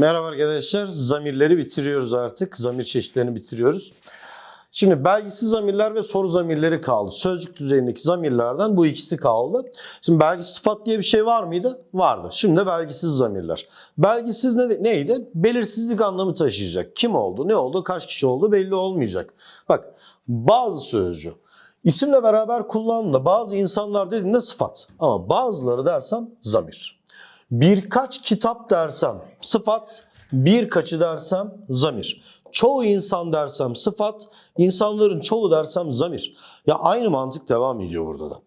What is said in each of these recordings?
Merhaba arkadaşlar. Zamirleri bitiriyoruz artık. Zamir çeşitlerini bitiriyoruz. Şimdi belgisiz zamirler ve soru zamirleri kaldı. Sözcük düzeyindeki zamirlerden bu ikisi kaldı. Şimdi belgisiz sıfat diye bir şey var mıydı? Vardı. Şimdi belgisiz zamirler. Belgisiz ne, neydi? Belirsizlik anlamı taşıyacak. Kim oldu, ne oldu, kaç kişi oldu belli olmayacak. Bak bazı sözcü isimle beraber kullanılan bazı insanlar dediğinde sıfat. Ama bazıları dersem zamir. Birkaç kitap dersem sıfat, birkaçı dersem zamir. Çoğu insan dersem sıfat, insanların çoğu dersem zamir. Ya aynı mantık devam ediyor burada da.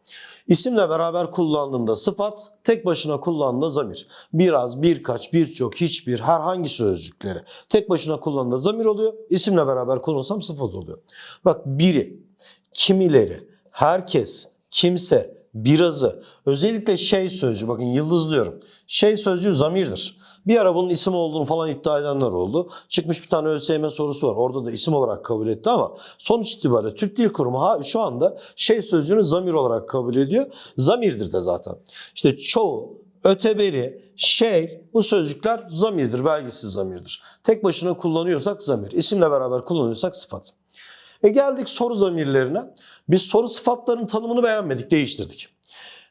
İsimle beraber kullandığımda sıfat, tek başına kullandığımda zamir. Biraz, birkaç, birçok, hiçbir, herhangi sözcükleri tek başına kullandığında zamir oluyor. İsimle beraber kullanırsam sıfat oluyor. Bak biri, kimileri, herkes, kimse, birazı, özellikle şey sözcüğü, bakın yıldızlıyorum. Şey sözcüğü zamirdir. Bir ara bunun isim olduğunu falan iddia edenler oldu. Çıkmış bir tane ÖSYM sorusu var. Orada da isim olarak kabul etti ama sonuç itibariyle Türk Dil Kurumu ha, şu anda şey sözcüğünü zamir olarak kabul ediyor. Zamirdir de zaten. İşte çoğu, öteberi, şey bu sözcükler zamirdir, belgisiz zamirdir. Tek başına kullanıyorsak zamir, isimle beraber kullanıyorsak sıfat. E geldik soru zamirlerine. Biz soru sıfatlarının tanımını beğenmedik, değiştirdik.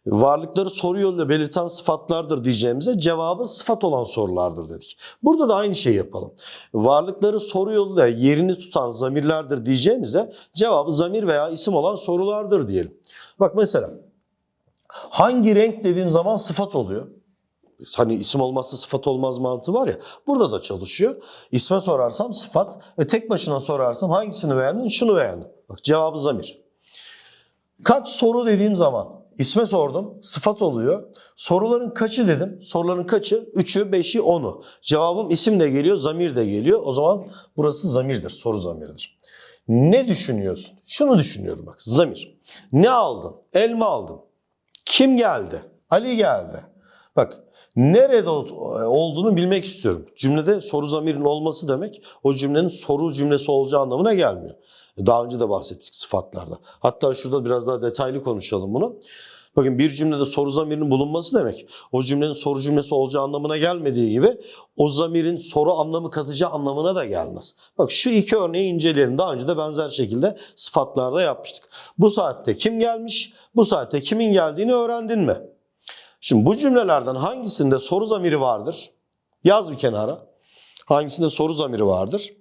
Varlıkları soru yoluyla belirten sıfatlardır diyeceğimize cevabı sıfat olan sorulardır dedik. Burada da aynı şeyi yapalım. Varlıkları soru yoluyla yerini tutan zamirlerdir diyeceğimize cevabı zamir veya isim olan sorulardır diyelim. Bak mesela hangi renk dediğim zaman sıfat oluyor. Hani isim olmazsa sıfat olmaz mantığı var ya. Burada da çalışıyor. İsme sorarsam sıfat ve tek başına sorarsam hangisini beğendin? Şunu beğendim. Bak cevabı zamir. Kaç soru dediğim zaman isme sordum sıfat oluyor. Soruların kaçı dedim. Soruların kaçı? 3'ü, 5'i, 10'u. Cevabım isim de geliyor, zamir de geliyor. O zaman burası zamirdir, soru zamiridir. Ne düşünüyorsun? Şunu düşünüyorum bak zamir. Ne aldın? Elma aldım. Kim geldi? Ali geldi. Bak nerede olduğunu bilmek istiyorum. Cümlede soru zamirin olması demek o cümlenin soru cümlesi olacağı anlamına gelmiyor. Daha önce de bahsettik sıfatlarda. Hatta şurada biraz daha detaylı konuşalım bunu. Bakın bir cümlede soru zamirinin bulunması demek o cümlenin soru cümlesi olacağı anlamına gelmediği gibi o zamirin soru anlamı katacağı anlamına da gelmez. Bak şu iki örneği inceleyelim. Daha önce de benzer şekilde sıfatlarda yapmıştık. Bu saatte kim gelmiş? Bu saatte kimin geldiğini öğrendin mi? Şimdi bu cümlelerden hangisinde soru zamiri vardır? Yaz bir kenara. Hangisinde soru zamiri vardır?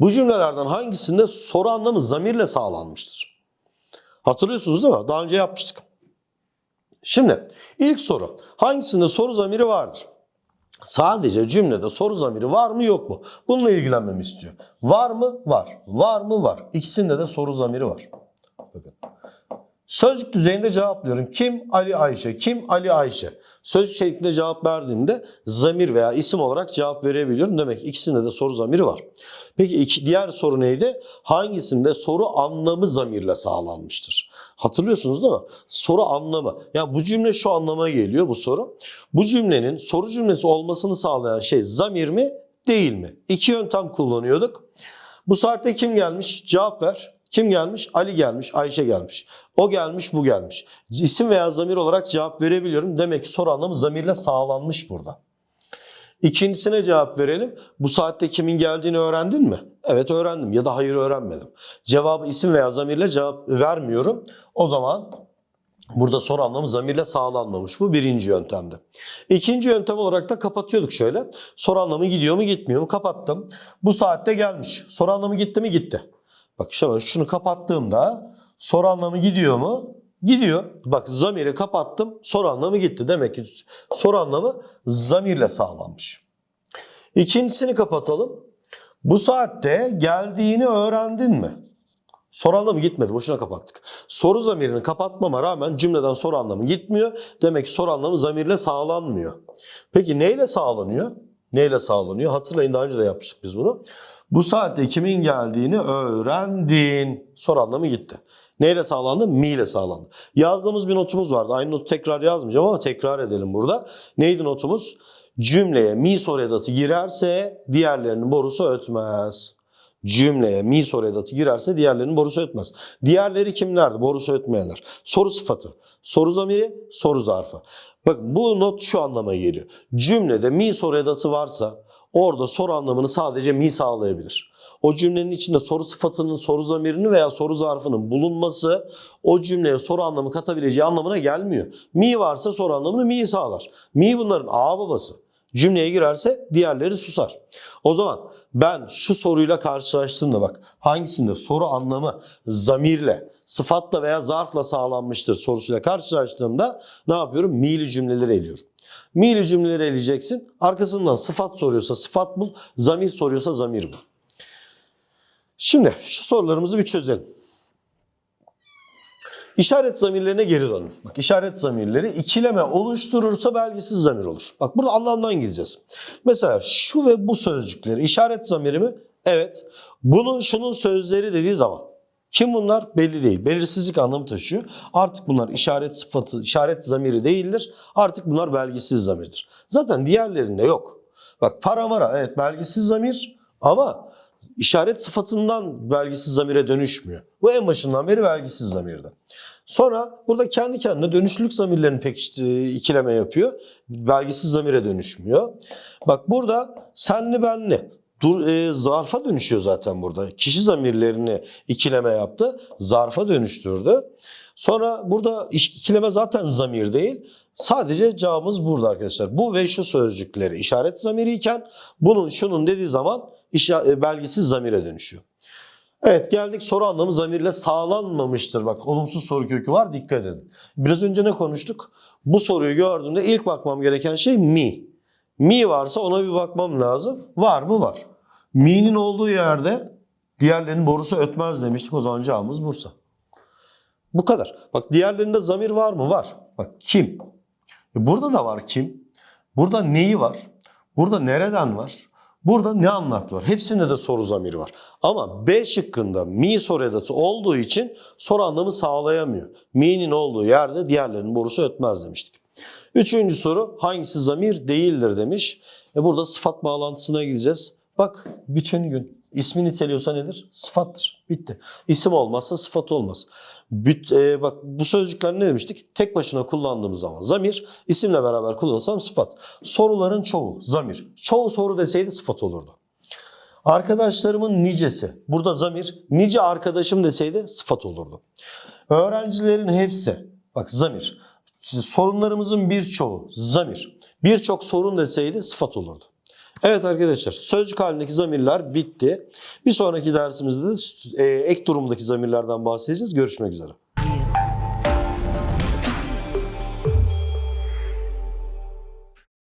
Bu cümlelerden hangisinde soru anlamı zamirle sağlanmıştır? Hatırlıyorsunuz değil mi? Daha önce yapmıştık. Şimdi ilk soru. Hangisinde soru zamiri vardır? Sadece cümlede soru zamiri var mı yok mu? Bununla ilgilenmemi istiyor. Var mı? Var. Var mı? Var. İkisinde de soru zamiri var. Sözcük düzeyinde cevaplıyorum. Kim? Ali Ayşe. Kim? Ali Ayşe. Sözcük şeklinde cevap verdiğimde zamir veya isim olarak cevap verebiliyorum. Demek ki ikisinde de soru zamiri var. Peki iki, diğer soru neydi? Hangisinde soru anlamı zamirle sağlanmıştır? Hatırlıyorsunuz değil mi? Soru anlamı. Yani bu cümle şu anlama geliyor bu soru. Bu cümlenin soru cümlesi olmasını sağlayan şey zamir mi? Değil mi? İki yöntem kullanıyorduk. Bu saatte kim gelmiş? Cevap ver. Kim gelmiş? Ali gelmiş, Ayşe gelmiş. O gelmiş, bu gelmiş. İsim veya zamir olarak cevap verebiliyorum. Demek ki soru anlamı zamirle sağlanmış burada. İkincisine cevap verelim. Bu saatte kimin geldiğini öğrendin mi? Evet öğrendim ya da hayır öğrenmedim. Cevabı isim veya zamirle cevap vermiyorum. O zaman burada soru anlamı zamirle sağlanmamış. Bu birinci yöntemdi. İkinci yöntem olarak da kapatıyorduk şöyle. Soru anlamı gidiyor mu gitmiyor mu? Kapattım. Bu saatte gelmiş. Soru anlamı gitti mi? Gitti. Bak şöyle şunu kapattığımda soru anlamı gidiyor mu? Gidiyor. Bak zamiri kapattım soru anlamı gitti. Demek ki soru anlamı zamirle sağlanmış. İkincisini kapatalım. Bu saatte geldiğini öğrendin mi? Soru anlamı gitmedi. Boşuna kapattık. Soru zamirini kapatmama rağmen cümleden soru anlamı gitmiyor. Demek ki soru anlamı zamirle sağlanmıyor. Peki neyle sağlanıyor? Neyle sağlanıyor? Hatırlayın daha önce de yapmıştık biz bunu. Bu saatte kimin geldiğini öğrendin. Soru anlamı gitti. Neyle sağlandı? Mi ile sağlandı. Yazdığımız bir notumuz vardı. Aynı notu tekrar yazmayacağım ama tekrar edelim burada. Neydi notumuz? Cümleye mi soru edatı girerse diğerlerinin borusu ötmez. cümleye mi soru edatı girerse diğerlerinin borusu ötmez. Diğerleri kimlerdi? Borusu ötmeyenler. Soru sıfatı, soru zamiri, soru zarfı. Bak bu not şu anlama geliyor. Cümlede mi soru edatı varsa orada soru anlamını sadece mi sağlayabilir. O cümlenin içinde soru sıfatının, soru zamirini veya soru zarfının bulunması o cümleye soru anlamı katabileceği anlamına gelmiyor. Mi varsa soru anlamını mi sağlar. Mi bunların A babası. Cümleye girerse diğerleri susar. O zaman ben şu soruyla karşılaştığımda bak hangisinde soru anlamı zamirle, sıfatla veya zarfla sağlanmıştır sorusuyla karşılaştığımda ne yapıyorum? Mi'li cümleleri eliyorum. Mi'li cümleleri eleyeceksin. Arkasından sıfat soruyorsa sıfat bul, zamir soruyorsa zamir bul. Şimdi şu sorularımızı bir çözelim. İşaret zamirlerine geri dönün. Bak işaret zamirleri ikileme oluşturursa belgisiz zamir olur. Bak burada anlamdan gideceğiz. Mesela şu ve bu sözcükleri işaret zamiri mi? Evet. Bunun şunun sözleri dediği zaman kim bunlar? Belli değil. Belirsizlik anlamı taşıyor. Artık bunlar işaret sıfatı, işaret zamiri değildir. Artık bunlar belgisiz zamirdir. Zaten diğerlerinde yok. Bak paramara evet belgisiz zamir ama işaret sıfatından belgisiz zamire dönüşmüyor. Bu en başından beri belgisiz zamirde. Sonra burada kendi kendine dönüşlülük zamirlerini pek ikileme yapıyor. Belgisiz zamire dönüşmüyor. Bak burada senli benli dur, e, zarfa dönüşüyor zaten burada. Kişi zamirlerini ikileme yaptı. Zarfa dönüştürdü. Sonra burada ikileme zaten zamir değil. Sadece cevabımız burada arkadaşlar. Bu ve şu sözcükleri işaret zamiri iken bunun şunun dediği zaman e, belgisiz zamire dönüşüyor. Evet geldik soru anlamı zamirle sağlanmamıştır. Bak olumsuz soru kökü var dikkat edin. Biraz önce ne konuştuk? Bu soruyu gördüğümde ilk bakmam gereken şey mi. Mi varsa ona bir bakmam lazım. Var mı? Var. Mi'nin olduğu yerde diğerlerinin borusu ötmez demiştik. O zaman cevabımız Bursa. Bu kadar. Bak diğerlerinde zamir var mı? Var. Bak kim? E Burada da var kim? Burada neyi var? Burada nereden var? Burada ne anlat var? Hepsinde de soru zamiri var. Ama B şıkkında mi soru edatı olduğu için soru anlamı sağlayamıyor. Mi'nin olduğu yerde diğerlerinin borusu ötmez demiştik. Üçüncü soru hangisi zamir değildir demiş. E burada sıfat bağlantısına gideceğiz. Bak bütün gün ismi niteliyorsa nedir? Sıfattır. Bitti. İsim olmazsa sıfat olmaz. Büt, e, bak bu sözcükler ne demiştik? Tek başına kullandığımız zaman zamir, isimle beraber kullanırsam sıfat. Soruların çoğu zamir. Çoğu soru deseydi sıfat olurdu. Arkadaşlarımın nicesi. Burada zamir. Nice arkadaşım deseydi sıfat olurdu. Öğrencilerin hepsi. Bak zamir. Sorunlarımızın birçoğu zamir. Birçok sorun deseydi sıfat olurdu. Evet arkadaşlar sözcük halindeki zamirler bitti. Bir sonraki dersimizde de e, ek durumdaki zamirlerden bahsedeceğiz. Görüşmek üzere.